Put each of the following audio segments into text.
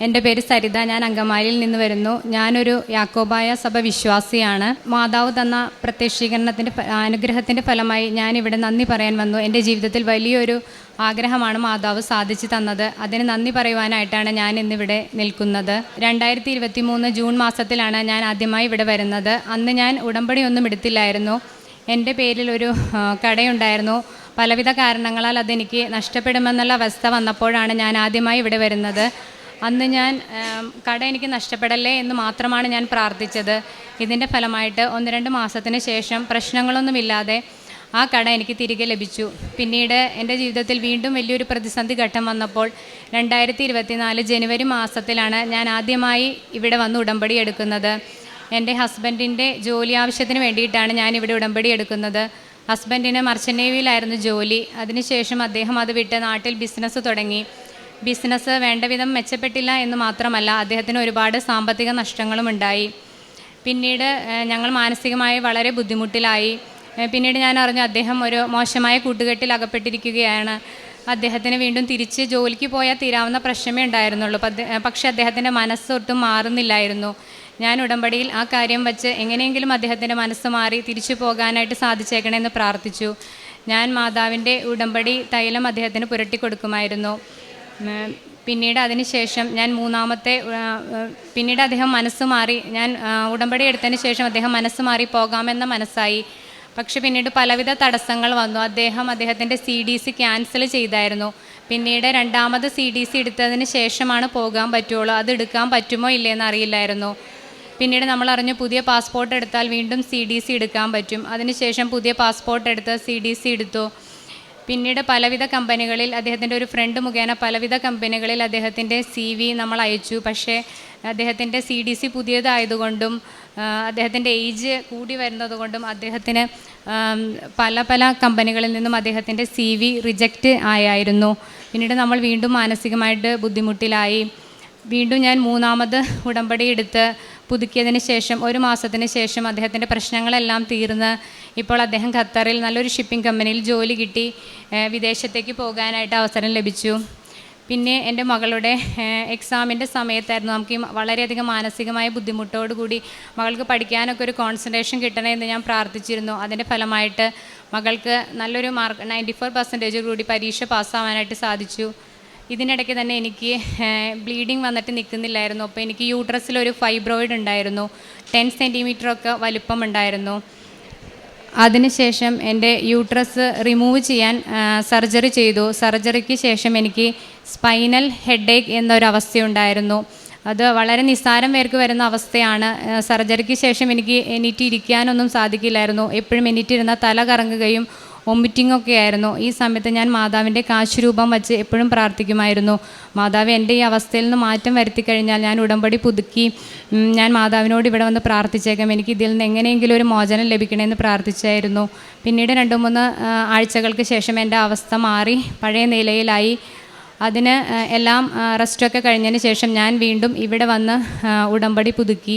എന്റെ പേര് സരിത ഞാൻ അങ്കമാലിയിൽ നിന്ന് വരുന്നു. ഞാനൊരു യാക്കോബായ സഭ വിശ്വാസിയാണ് മാതാവ് തന്ന പ്രത്യക്ഷീകരണത്തിന്റെ അനുഗ്രഹത്തിന്റെ ഫലമായി ഞാൻ ഇവിടെ നന്ദി പറയാൻ വന്നു. എന്റെ ജീവിതത്തിൽ വലിയൊരു ആഗ്രഹമാണ് മാതാവ് സാധിച്ചു തന്നത്. അതിന് നന്ദി പറയുവാനായിട്ടാണ് ഞാൻ ഇന്നിവിടെ നിൽക്കുന്നത്. രണ്ടായിരത്തി ഇരുപത്തി മൂന്ന് ജൂൺ മാസത്തിലാണ് ഞാൻ ആദ്യമായി ഇവിടെ വരുന്നത്. അന്ന് ഞാൻ ഉടമ്പടിയൊന്നും എടുത്തില്ലായിരുന്നു. എന്റെ പേരിൽ ഒരു കടയുണ്ടായിരുന്നു. പലവിധ കാരണങ്ങളാൽ അതെനിക്ക് നഷ്ടപ്പെടുമെന്നുള്ള അവസ്ഥ വന്നപ്പോഴാണ് ഞാൻ ആദ്യമായി ഇവിടെ വരുന്നത്. അന്ന് ഞാൻ കട എനിക്ക് നഷ്ടപ്പെടല്ലേ എന്ന് മാത്രമാണ് ഞാൻ പ്രാർത്ഥിച്ചത്. ഇതിന്റെ ഫലമായിട്ട് ഒന്ന് രണ്ട് മാസത്തിന് ശേഷം പ്രശ്നങ്ങളൊന്നുമില്ലാതെ ആ കട എനിക്ക് തിരികെ ലഭിച്ചു. പിന്നീട് എന്റെ ജീവിതത്തിൽ വീണ്ടും വലിയൊരു പ്രതിസന്ധി ഘട്ടം വന്നപ്പോൾ രണ്ടായിരത്തി ഇരുപത്തിനാല് ജനുവരി മാസത്തിലാണ് ഞാൻ ആദ്യമായി ഇവിടെ വന്ന് ഉടമ്പടി എടുക്കുന്നത്. എന്റെ ഹസ്ബൻഡിന്റെ ജോലി ആവശ്യത്തിന് വേണ്ടിയിട്ടാണ് ഞാൻ ഇവിടെ ഉടമ്പടി എടുക്കുന്നത്. ഹസ്ബൻഡിന് മർച്ചന്റ് നേവിയിലായിരുന്നു ജോലി അതിനുശേഷം അദ്ദേഹം അത് വിട്ട് നാട്ടിൽ ബിസിനസ് തുടങ്ങി. ബിസിനസ് വേണ്ട വിധം മെച്ചപ്പെട്ടില്ല എന്ന് മാത്രമല്ല അദ്ദേഹത്തിന് ഒരുപാട് സാമ്പത്തിക നഷ്ടങ്ങളും ഉണ്ടായി. പിന്നീട് ഞങ്ങൾ മാനസികമായി വളരെ ബുദ്ധിമുട്ടിലായി. പിന്നീട് ഞാൻ അറിഞ്ഞു അദ്ദേഹം ഒരു മോശമായ കൂട്ടുകെട്ടിൽ അകപ്പെട്ടിരിക്കുകയാണ്. അദ്ദേഹത്തിന് വീണ്ടും തിരിച്ച് ജോലിക്ക് പോയാൽ തീരാവുന്ന പ്രശ്നമേ ഉണ്ടായിരുന്നുള്ളൂ. പക്ഷേ അദ്ദേഹത്തിന്റെ മനസ്സൊട്ടും മാറുന്നില്ലായിരുന്നു. ഞാൻ ഉടമ്പടിയിൽ ആ കാര്യം വച്ച് എങ്ങനെയെങ്കിലും അദ്ദേഹത്തിന്റെ മനസ്സ് മാറി തിരിച്ചു പോകാനായിട്ട് സാധിച്ചേക്കണമെന്ന് പ്രാർത്ഥിച്ചു. ഞാൻ മാതാവിന്റെ ഉടമ്പടി തൈലം അദ്ദേഹത്തിന് പുരട്ടി കൊടുക്കുമായിരുന്നു ഉം, പിന്നീട് അതിനുശേഷം ഞാൻ മൂന്നാമത്തെ പിന്നീട് അദ്ദേഹം മനസ്സ് മാറി ഞാൻ ഉടമ്പടി എടുത്തതിന് ശേഷം അദ്ദേഹം മനസ്സ് മാറി പോകാമെന്ന മനസ്സായി. പക്ഷെ പിന്നീട് പലവിധ തടസ്സങ്ങൾ വന്നു. അദ്ദേഹം അദ്ദേഹത്തിന്റെ സി ഡി സി ക്യാൻസൽ ചെയ്തായിരുന്നു. പിന്നീട് രണ്ടാമത് സി ഡി സി എടുത്തതിന് ശേഷമാണ് പോകാൻ പറ്റുള്ളൂ. അത് എടുക്കാൻ പറ്റുമോ ഇല്ലയെന്ന് അറിയില്ലായിരുന്നു. പിന്നീട് നമ്മൾ അറിഞ്ഞു പുതിയ പാസ്പോർട്ട് എടുത്താൽ വീണ്ടും സി ഡി സി എടുക്കാൻ പറ്റും. അതിനുശേഷം പുതിയ പാസ്പോർട്ട് എടുത്ത് സി ഡി സി എടുത്തു. പിന്നീട് പലവിധ കമ്പനികളിൽ അദ്ദേഹത്തിന്റെ ഒരു ഫ്രണ്ട് മുഖേന പലവിധ കമ്പനികളിൽ അദ്ദേഹത്തിന്റെ സി വി നമ്മൾ അയച്ചു. പക്ഷേ അദ്ദേഹത്തിന്റെ സി ഡി സി പുതിയതായതുകൊണ്ടും അദ്ദേഹത്തിന്റെ ഏജ് കൂടി വരുന്നത് കൊണ്ടും അദ്ദേഹത്തിന് പല പല കമ്പനികളിൽ നിന്നും അദ്ദേഹത്തിന്റെ സി വി റിജക്റ്റ് ആയായിരുന്നു. പിന്നീട് നമ്മൾ വീണ്ടും മാനസികമായിട്ട് ബുദ്ധിമുട്ടിലായി. വീണ്ടും ഞാൻ മൂന്നാമത് ഉടമ്പടി എടുത്ത് പുതുക്കിയതിന് ശേഷം ഒരു മാസത്തിന് ശേഷം അദ്ദേഹത്തിന്റെ പ്രശ്നങ്ങളെല്ലാം തീർന്ന് ഇപ്പോൾ അദ്ദേഹം ഖത്തറിൽ നല്ലൊരു ഷിപ്പിംഗ് കമ്പനിയിൽ ജോലി കിട്ടി വിദേശത്തേക്ക് പോകാനായിട്ട് അവസരം ലഭിച്ചു. പിന്നെ എന്റെ മകളുടെ എക്സാമിന്റെ സമയത്തായിരുന്നു നമുക്ക് ഈ വളരെയധികം മാനസികമായ ബുദ്ധിമുട്ടോടുകൂടി മകൾക്ക് പഠിക്കാനൊക്കെ ഒരു കോൺസെൻട്രേഷൻ കിട്ടണേ എന്ന് ഞാൻ പ്രാർത്ഥിച്ചിരുന്നു. അതിന്റെ ഫലമായിട്ട് മകൾക്ക് നല്ലൊരു മാർക്ക് നയന്റി ഫോർ പെർസെന്റേജ് കൂടി പരീക്ഷ പാസ്സാവാനായിട്ട് സാധിച്ചു. ഇതിനിടയ്ക്ക് തന്നെ എനിക്ക് ബ്ലീഡിങ് വന്നിട്ട് നിൽക്കുന്നില്ലായിരുന്നു. അപ്പോൾ എനിക്ക് യൂട്രസിൽ ഒരു ഫൈബ്രോയിഡ് ഉണ്ടായിരുന്നു. ടെൻ സെന്റിമീറ്ററൊക്കെ വലുപ്പം ഉണ്ടായിരുന്നു. അതിനുശേഷം എന്റെ യൂട്രസ് റിമൂവ് ചെയ്യാൻ സർജറി ചെയ്തു. സർജറിക്ക് ശേഷം എനിക്ക് സ്പൈനൽ ഹെഡേക്ക് എന്നൊരവസ്ഥയുണ്ടായിരുന്നു. അത് വളരെ നിസ്സാരം പേർക്ക് വരുന്ന അവസ്ഥയാണ്. സർജറിക്ക് ശേഷം എനിക്ക് എണീറ്റ് ഇരിക്കാനൊന്നും സാധിക്കില്ലായിരുന്നു. എപ്പോഴും എണീറ്റിരുന്ന തല കറങ്ങുകയും വൊമിറ്റിംഗ് ഒക്കെ ആയിരുന്നു ഈ സമയത്ത് ഞാൻ മാതാവിന്റെ കാശുരൂപം വച്ച് എപ്പോഴും പ്രാർത്ഥിക്കുമായിരുന്നു. മാതാവ് എന്റെ ഈ അവസ്ഥയിൽ നിന്ന് മാറ്റം വരുത്തി കഴിഞ്ഞാൽ ഞാൻ ഉടമ്പടി പുതുക്കി ഞാൻ മാതാവിനോട് ഇവിടെ വന്ന് പ്രാർത്ഥിച്ചേക്കാം. എനിക്ക് ഇതിൽ നിന്ന് എങ്ങനെയെങ്കിലും ഒരു മോചനം ലഭിക്കണമെന്ന് പ്രാർത്ഥിച്ചായിരുന്നു. പിന്നീട് രണ്ട് മൂന്ന് ആഴ്ചകൾക്ക് ശേഷം എന്റെ അവസ്ഥ മാറി പഴയ നിലയിലായി. അതിന് എല്ലാം റെസ്റ്റൊക്കെ കഴിഞ്ഞതിന് ശേഷം ഞാൻ വീണ്ടും ഇവിടെ വന്ന് ഉടമ്പടി പുതുക്കി.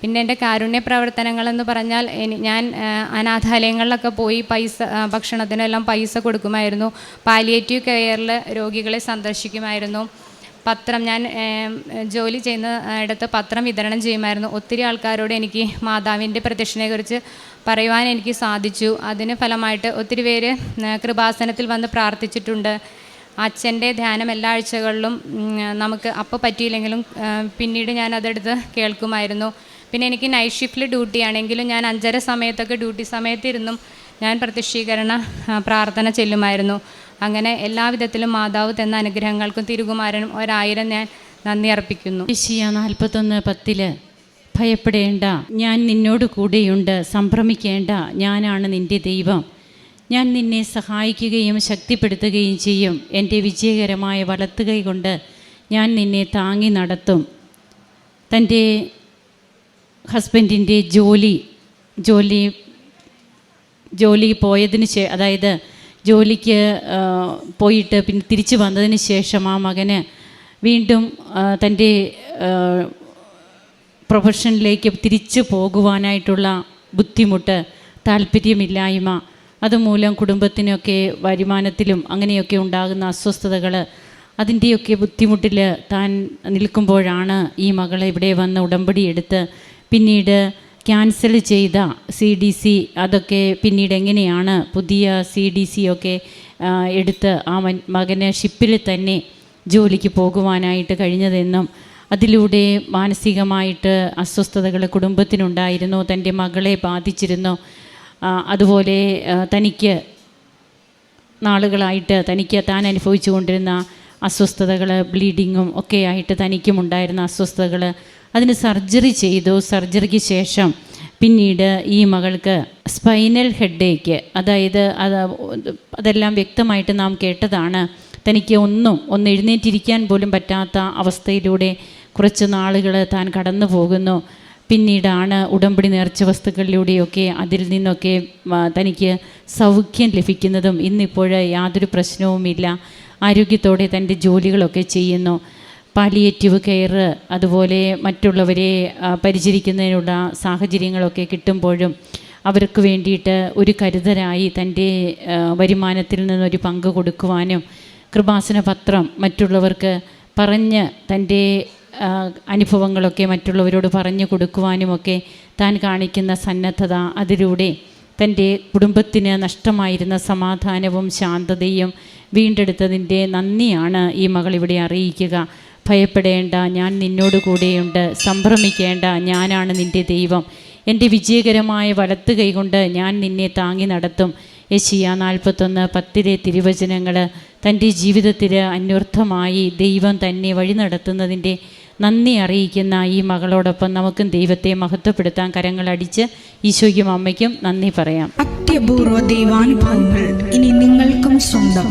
പിന്നെ എന്റെ കാരുണ്യ പ്രവർത്തനങ്ങളെന്ന് പറഞ്ഞാൽ ഞാൻ അനാഥാലയങ്ങളിലൊക്കെ പോയി പൈസ ഭക്ഷണത്തിനെല്ലാം പൈസ കൊടുക്കുമായിരുന്നു. പാലിയേറ്റീവ് കെയറിൽ രോഗികളെ സന്ദർശിക്കുമായിരുന്നു. പത്രം ഞാൻ ജോലി ചെയ്യുന്ന ഇടത്ത് പത്രം വിതരണം ചെയ്യുമായിരുന്നു. ഒത്തിരി ആൾക്കാരോട് എനിക്ക് മാതാവിന്റെ പ്രത്യക്ഷനെക്കുറിച്ച് പറയുവാൻ എനിക്ക് സാധിച്ചു. അതിന് ഫലമായിട്ട് ഒത്തിരി പേര് കൃപാസനത്തിൽ വന്ന് പ്രാർത്ഥിച്ചിട്ടുണ്ട്. അച്ഛന്റെ ധ്യാനം എല്ലാ ആഴ്ചകളിലും നമുക്ക് അപ്പോൾ പറ്റിയില്ലെങ്കിലും പിന്നീട് ഞാൻ അതെടുത്ത് കേൾക്കുമായിരുന്നു. പിന്നെ എനിക്ക് നൈറ്റ് ഷിഫ്റ്റിൽ ഡ്യൂട്ടി ആണെങ്കിലും ഞാൻ അഞ്ചര സമയത്തൊക്കെ ഡ്യൂട്ടി സമയത്തിരുന്നും ഞാൻ പ്രത്യക്ഷീകരണ പ്രാർത്ഥന ചെല്ലുമായിരുന്നു. അങ്ങനെ എല്ലാവിധത്തിലും മാതാവ് തന്ന അനുഗ്രഹങ്ങൾക്കും തിരുകുമാരനും ഒരായിരം ഞാൻ നന്ദി അർപ്പിക്കുന്നു. ഏഷ്യ നാൽപ്പത്തൊന്ന് പത്തിൽ ഭയപ്പെടേണ്ട ഞാൻ നിന്നോട് കൂടെയുണ്ട് സംഭ്രമിക്കേണ്ട ഞാനാണ് നിന്റെ ദൈവം. ഞാൻ നിന്നെ സഹായിക്കുകയും ശക്തിപ്പെടുത്തുകയും ചെയ്യും. എന്റെ വിജയകരമായ വലത്തുകൈ കൊണ്ട് ഞാൻ നിന്നെ താങ്ങി നടത്തും. തന്റെ ഹസ്ബൻഡിന്റെ ജോലി ജോലി ജോലി പോയതിന് ശേ അതായത് ജോലിക്ക് പോയിട്ട് പിന്നെ തിരിച്ചു വന്നതിന് ശേഷം ആ മകന് വീണ്ടും തന്റെ പ്രൊഫഷനിലേക്ക് തിരിച്ചു പോകുവാനായിട്ടുള്ള ബുദ്ധിമുട്ട് താല്പര്യമില്ലായ്മ അതുമൂലം കുടുംബത്തിനൊക്കെ വരുമാനത്തിലും അങ്ങനെയൊക്കെ ഉണ്ടാകുന്ന അസ്വസ്ഥതകൾ അതിന്റെയൊക്കെ ബുദ്ധിമുട്ടിൽ താൻ നിൽക്കുമ്പോഴാണ് ഈ മകളെ ഇവിടെ വന്ന് ഉടമ്പടി എടുത്ത് പിന്നീട് ക്യാൻസൽ ചെയ്ത സി ഡി സി അതൊക്കെ പിന്നീട് എങ്ങനെയാണ് പുതിയ സി ഡി സി ഒക്കെ എടുത്ത് ആ മകന് ഷിപ്പിൽ തന്നെ ജോലിക്ക് പോകുവാനായിട്ട് കഴിഞ്ഞതെന്നും അതിലൂടെ മാനസികമായിട്ട് അസ്വസ്ഥതകൾ കുടുംബത്തിനുണ്ടായിരുന്നു തന്റെ മകളെ ബാധിച്ചിരുന്നു. അതുപോലെ തനിക്ക് നാളുകളായിട്ട് തനിക്ക് താൻ അനുഭവിച്ചു കൊണ്ടിരുന്ന അസ്വസ്ഥതകൾ ബ്ലീഡിങ്ങും ഒക്കെ ആയിട്ട് തനിക്കും ഉണ്ടായിരുന്ന അസ്വസ്ഥതകൾ അതിന് സർജറി ചെയ്തു. സർജറിക്ക് ശേഷം പിന്നീട് ഈ മകൾക്ക് സ്പൈനൽ ഹെഡേക്ക് അതായത് അത് അതെല്ലാം വ്യക്തമായിട്ട് നാം കേട്ടതാണ്. തനിക്ക് ഒന്നും ഒന്ന് എഴുന്നേറ്റിരിക്കാൻ പോലും പറ്റാത്ത അവസ്ഥയിലൂടെ കുറച്ച് നാളുകൾ താൻ കടന്നു പോകുന്നു. പിന്നീടാണ് ഉടമ്പടി നേർച്ച വസ്തുക്കളിലൂടെയൊക്കെ അതിൽ നിന്നൊക്കെ തനിക്ക് സൗഖ്യം ലഭിക്കുന്നതും ഇന്നിപ്പോൾ യാതൊരു പ്രശ്നവുമില്ല. ആരോഗ്യത്തോടെ തന്റെ ജോലികളൊക്കെ ചെയ്യുന്നു. പാലിയേറ്റീവ് കെയർ അതുപോലെ മറ്റുള്ളവരെ പരിചരിക്കുന്നതിനുള്ള സാഹചര്യങ്ങളൊക്കെ കിട്ടുമ്പോഴും അവർക്ക് വേണ്ടിയിട്ട് ഒരു കരുതരായി തന്റെ വരുമാനത്തിൽ നിന്നൊരു പങ്ക് കൊടുക്കുവാനും കൃപാസന പത്രം മറ്റുള്ളവർക്ക് പറഞ്ഞ് തന്റെ അനുഭവങ്ങളൊക്കെ മറ്റുള്ളവരോട് പറഞ്ഞു കൊടുക്കുവാനുമൊക്കെ താൻ കാണിക്കുന്ന സന്നദ്ധത അതിലൂടെ തന്റെ കുടുംബത്തിന് നഷ്ടമായിരുന്ന സമാധാനവും ശാന്തതയും വീണ്ടെടുത്തതിന്റെ നന്ദിയാണ് ഈ മകൾ ഇവിടെ അറിയിക്കുക. ഭയപ്പെടേണ്ട ഞാൻ നിന്നോട് കൂടെയുണ്ട്. സംഭ്രമിക്കേണ്ട ഞാനാണ് നിന്റെ ദൈവം. എന്റെ വിജയകരമായ വലത്ത് കൈകൊണ്ട് ഞാൻ നിന്നെ താങ്ങി നടത്തും. യശിയ നാൽപ്പത്തൊന്ന് പത്തിലെ തിരുവചനങ്ങൾ തന്റെ ജീവിതത്തിൽ അന്വർത്ഥമായി ദൈവം തന്നെ വഴി നടത്തുന്നതിന്റെ നന്ദി അറിയിക്കുന്ന ഈ മകളോടൊപ്പം നമുക്കും ദൈവത്തെ മഹത്വപ്പെടുത്താൻ കരങ്ങളടിച്ച് ഈശോയ്ക്കും അമ്മയ്ക്കും നന്ദി പറയാം. അത്യപൂർവ ദൈവാനുഭവങ്ങൾ ഇനി നിങ്ങൾക്കും സ്വന്തം.